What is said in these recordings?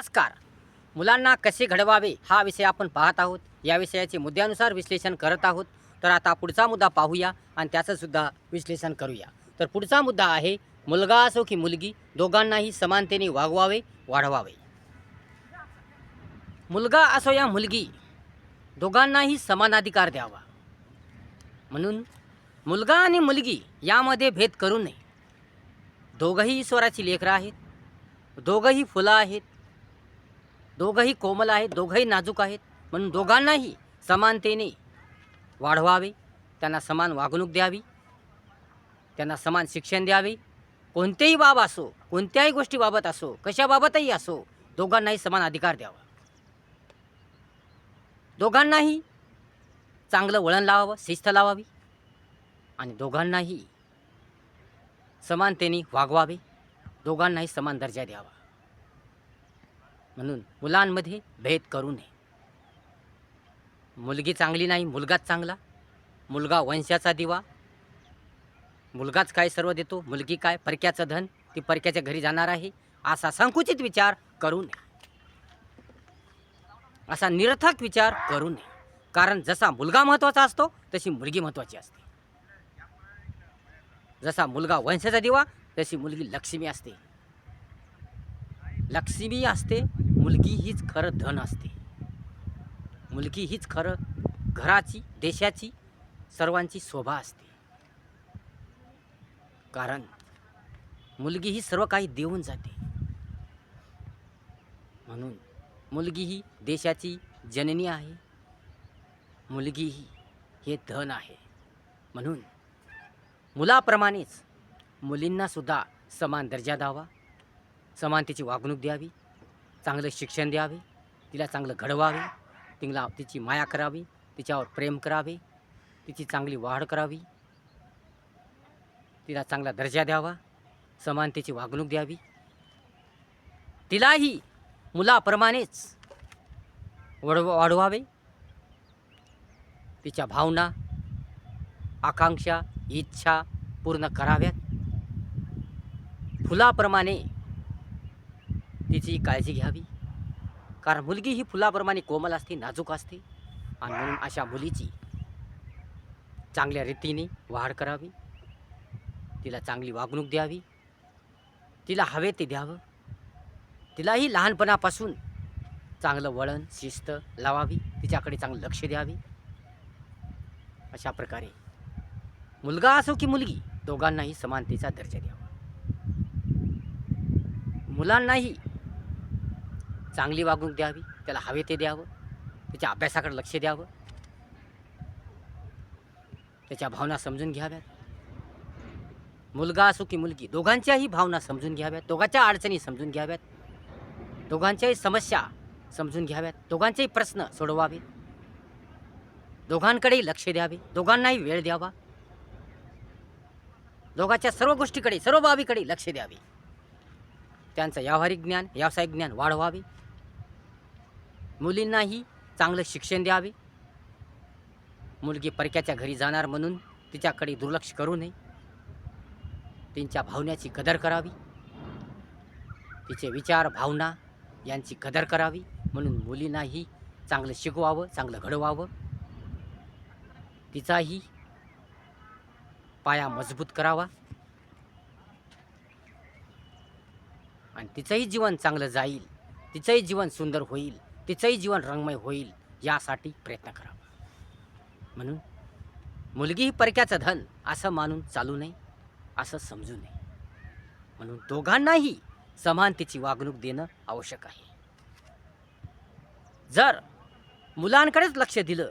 नमस्कार. मुलांना कसे घडवावे हा विषय आपण पाहत आहोत. या विषयाचे मुद्द्यानुसार विश्लेषण करत आहोत. तर आता पुढचा मुद्दा पाहूया आणि त्याचंसुद्धा विश्लेषण करूया. तर पुढचा मुद्दा आहे मुलगा असो की मुलगी दोघांनाही समानतेने वागवावे वाढवावे. मुलगा असो या मुलगी दोघांनाही समान अधिकार द्यावा. म्हणून मुलगा आणि मुलगी यामध्ये भेद करू नये. दोघंही ईश्वराची लेकरं आहेत. दोघंही फुलं आहेत. दोघंही कोमल आहेत दोघंही नाजूक आहेत. म्हणून दोघांनाही समानतेने वाढवावे त्यांना समान वागणूक द्यावी त्यांना समान शिक्षण द्यावे. कोणतेही बाब असो कोणत्याही गोष्टीबाबत असो कशाबाबतही असो दोघांनाही समान अधिकार द्यावा. दोघांनाही चांगलं वळण लावावं शिस्त लावावी आणि दोघांनाही समानतेने वागवावे दोघांनाही समान दर्जा द्यावा. म्हणून मुलांमध्ये भेद करू नये. मुलगी चांगली नाही मुलगाच चांगला. मुलगा वंशाचा दिवा. मुलगाच काय सर्व देतो मुलगी काय परक्याचं धन ती परक्याच्या घरी जाणार आहे असा संकुचित विचार करू नये. असा निरर्थक विचार करू नये. कारण जसा मुलगा महत्त्वाचा असतो तशी मुलगी महत्त्वाची असते. जसा मुलगा वंशाचा दिवा तशी मुलगी लक्ष्मी असते. लक्ष्मी असते मुलगी हीच खरं धन असते. मुलगी हीच खरं घराची देशाची सर्वांची शोभा असते. कारण मुलगी ही सर्व काही देऊन जाते. म्हणून मुलगी ही देशाची जननी आहे. मुलगी ही हे धन आहे. म्हणून मुलाप्रमाणेच मुलींनासुद्धा समान दर्जा द्यावा. समानतेची वागणूक द्यावी चांगलं शिक्षण द्यावे तिला चांगलं घडवावे तिला तिची माया करावी तिच्यावर प्रेम करावे तिची चांगली वाढ करावी. तिला चांगला दर्जा द्यावा समानतेची वागणूक द्यावी. तिलाही मुलाप्रमाणेच वडव वाढवावे. तिच्या भावना आकांक्षा इच्छा पूर्ण कराव्यात. फुलाप्रमाणे तिची काळजी घ्यावी. कारण मुलगी ही फुलाप्रमाणे कोमल असते नाजूक असते. आणि म्हणून अशा मुलीची चांगल्या रीतीने वाढ करावी. तिला चांगली वागणूक द्यावी. तिला हवे ते द्यावं. तिलाही लहानपणापासून चांगलं वळण शिस्त लावावी. तिच्याकडे चांगलं लक्ष द्यावे. अशा प्रकारे मुलगा असो की मुलगी दोघांनाही समानतेचा दर्जा द्यावा. मुलांनाही चांगली वागणूक द्यावी त्याला हवे ते द्यावं त्याच्या अभ्यासाकडे लक्ष द्यावं त्याच्या भावना समजून घ्याव्यात. मुलगा असो की मुलगी दोघांच्याही भावना समजून घ्याव्यात दोघांच्या अडचणी समजून घ्याव्यात दोघांच्याही समस्या समजून घ्याव्यात दोघांचेही प्रश्न सोडवावे दोघांकडेही लक्ष द्यावे दोघांनाही वेळ द्यावा दोघांच्या सर्व गोष्टीकडे सर्व बाबीकडे लक्ष द्यावे. त्यांचं व्यावहारिक ज्ञान व्यावसायिक ज्ञान वाढवावे. मुलींनाही चांगलं शिक्षण द्यावे. मुलगी परक्याच्या घरी जाणार म्हणून तिच्याकडे दुर्लक्ष करू नये. तिच्या भावण्याची कदर करावी. तिचे विचार भावना यांची कदर करावी. म्हणून मुलींनाही चांगलं शिकवावं चांगलं घडवावं. तिचाही पाया मजबूत करावा. आणि तिचंही जीवन चांगलं जाईल. तिचंही जीवन सुंदर होईल. तिचंही जीवन रंगमय होईल यासाठी प्रयत्न करावा म्हणून मुलगी ही परक्याचं धन असं मानून चालू नये असं समजू नये. म्हणून दोघांनाही समानतेची वागणूक देणं आवश्यक आहे. जर मुलांकडेच लक्ष दिलं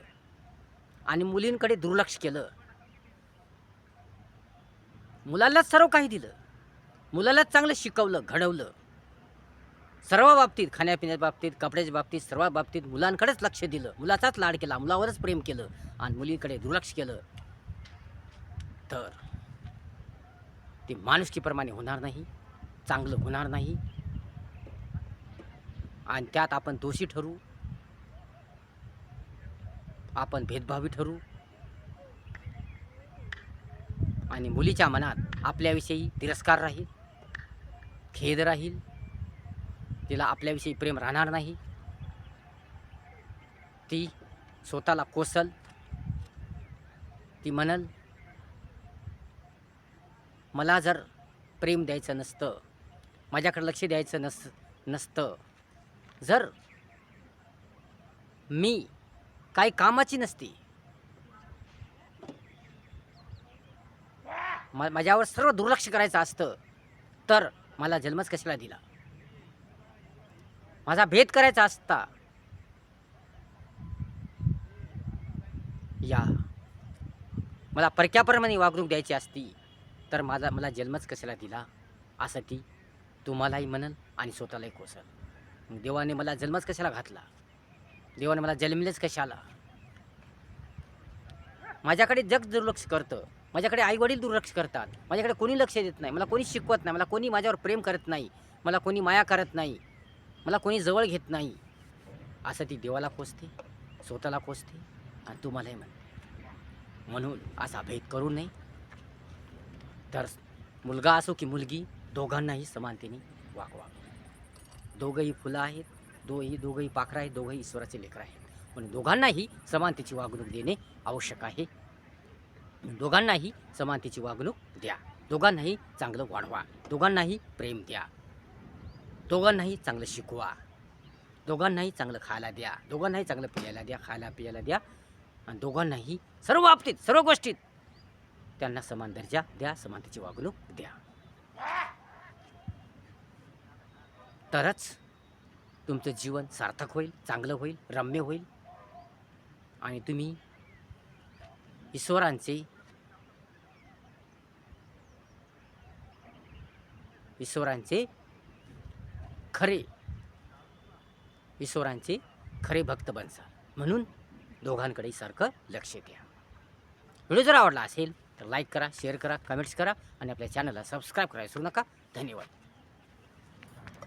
आणि मुलींकडे दुर्लक्ष केलं मुलालाच सर्व काही दिलं मुलालाच चांगलं शिकवलं घडवलं सर्व बाबतीत खाण्यापिण्याच्या बाबतीत कपड्याच्या बाबतीत सर्व बाबतीत मुलांकडेच लक्ष दिलं. मुलाचाच लाड केला मुलावरच प्रेम केलं आणि मुलीकडे दुर्लक्ष केलं. तर ते माणुसकीप्रमाणे होणार नाही चांगलं होणार नाही. आणि त्यात आपण दोषी ठरू. आपण भेदभावी ठरू. आणि मुलीच्या मनात आपल्याविषयी तिरस्कार राहील खेद राहील. तिला आपल्याविषयी प्रेम राहणार नाही. ती स्वतःला कोसल. ती म्हणल मला जर प्रेम द्यायचं नसतं माझ्याकडे लक्ष द्यायचं नस नसतं जर मी काही कामाची नसती मा माझ्यावर सर्व दुर्लक्ष करायचं असतं तर मला जन्मच कशाला दिला? माझा भेद करायचा असता. या. मला परक्याप्रमाणे वागणूक द्यायची असती तर माझा मला जन्मच कशाला दिला? असं ती तुम्हालाही म्हणल आणि स्वतःलाही कोसल देवाने मला जन्मच कशाला घातला? देवाने मला जन्मलेच कशाला? माझ्याकडे जग दुर्लक्ष करतं. माझ्याकडे आईवडील दुर्लक्ष करतात. माझ्याकडे कोणी लक्ष देत नाही. मला कोणी शिकवत नाही. मला कोणी माझ्यावर प्रेम करत नाही. मला कोणी माया करत नाही. मला कोणी जवळ घेत नाही. असं ती देवाला कोसते स्वतःला कोसते आणि तुम्हालाही म्हणते. म्हणून असा भेद करू नये. तर मुलगा असो की मुलगी दोघांनाही समानतेने वागवा. दोघंही फुलं आहेत दोही दोघंही पाखरं आहेत दोघंही ईश्वराचे लेकरं आहेत. म्हणून दोघांनाही समानतेची वागणूक देणे आवश्यक आहे. दोघांनाही समानतेची वागणूक द्या. दोघांनाही चांगलं वाढवा. दोघांनाही प्रेम द्या. दोघांनाही चांगलं शिकवा. दोघांनाही चांगलं खायला द्या. दोघांनाही चांगलं पियायला द्या खायला पियायला द्या. आणि दोघांनाही सर्व बाबतीत सर्व गोष्टीत त्यांना समान दर्जा द्या समानतेची वागणूक द्या. तरच तुमचं जीवन सार्थक होईल चांगलं होईल रम्य होईल. आणि तुम्ही ईश्वरांचे ईश्वरांचे खरे ईश्वरांचे खरे भक्त बनसाल म्हणून दोघांकडे सारखं लक्ष द्या व्हिडिओ जर आवडला असेल तर लाईक करा शेअर करा कमेंट्स करा आणि आपल्या चॅनलला सबस्क्राईब करायला विसरू नका. धन्यवाद.